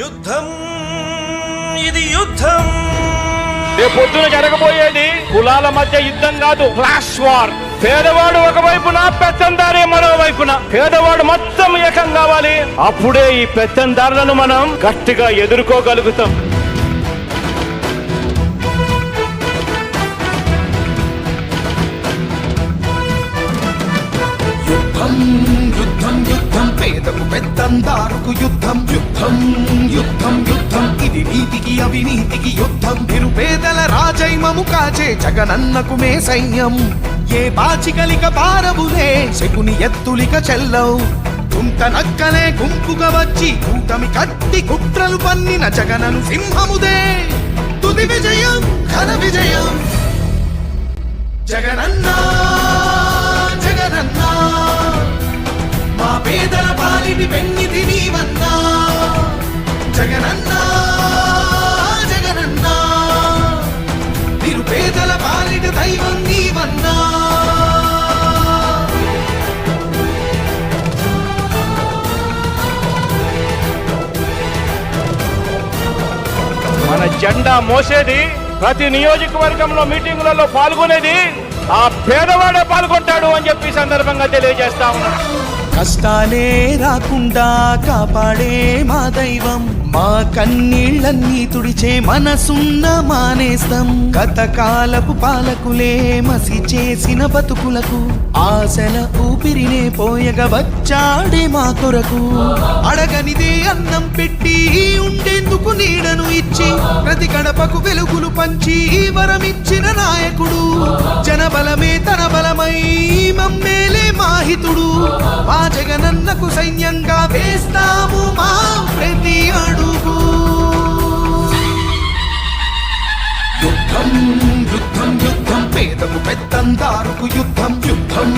యుద్ధం ఇది యుద్ధం. రేపు పొద్దున జరగబోయేది కులాల మధ్య యుద్ధం కాదు క్లాష్ వార్ పేదవాడు ఒక వైపున పెత్తందారి మరో వైపున పేదవాడు మొత్తం ఏకం కావాలి. అప్పుడే ఈ పెత్తందారులను మనం గట్టిగా ఎదుర్కోగలుగుతాం. యుద్ధం యుద్ధం యుద్ధం. పేదకు యుద్ధం యుద్ధం. అవినీతికి యుద్ధం నిరుపేదల రాజైమము కాచే జగనన్నకు మే సైన్యం. ఏ బాచికలిక పారవులే శకుని ఎత్తులిక చెల్లవు. కుంట నక్కలే గుంపుగా వచ్చి కూటమి కట్టి కుట్రలు పన్నిన జగనను సింహముదే. తుది విజయం ఘన విజయం. జగనన్నా జగనన్నా మా పేదల పాలిని వెన్న జెండా మోసేది ప్రతి నియోజకవర్గంలో మీటింగులలో పాల్గొనేది ఆ పేదవాడే పాల్గొంటాడు అని చెప్పి సందర్భంగా తెలియజేస్తా ఉన్నాను కష్టాలే రాకుండా కాపాడే మా దైవం. మా కన్నీళ్ళన్నీ తుడిచే మనసున్న మానేస్తం. గతకాలపు పాలకులే మసి చేసిన బతుకులకు ఆశల ఊపిరినే పోయగ వచ్చాడే మా కొరకు. అడగనిదే అన్నం పెట్టి నీడను ఇచ్చి ప్రతి గడపకు వెలుగులు పంచి వరమిచ్చిన నాయకుడు. జనబలమే తన బలమై మమ్మేలే మాహితుడు. మా జగనన్నకు సైన్యంగా వేస్తాము మా ప్రతి అడుగు. యుద్ధం పేదకు పెద్దందారుకు యుద్ధం యుద్ధం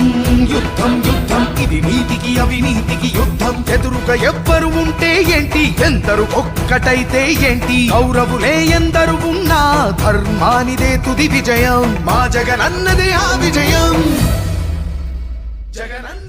యుద్ధం యుద్ధం. ఇది నీతికి అవినీతికి యుద్ధం. ఎదురుగా ఎవ్వరు ఉంటే ఏంటి? ఎందరు ఒక్కటైతే ఏంటి? కౌరవులే ఎందరు ఉన్నా ధర్మానిదే తుది విజయం. మా జగనన్నదే ఆ విజయం. జగనన్న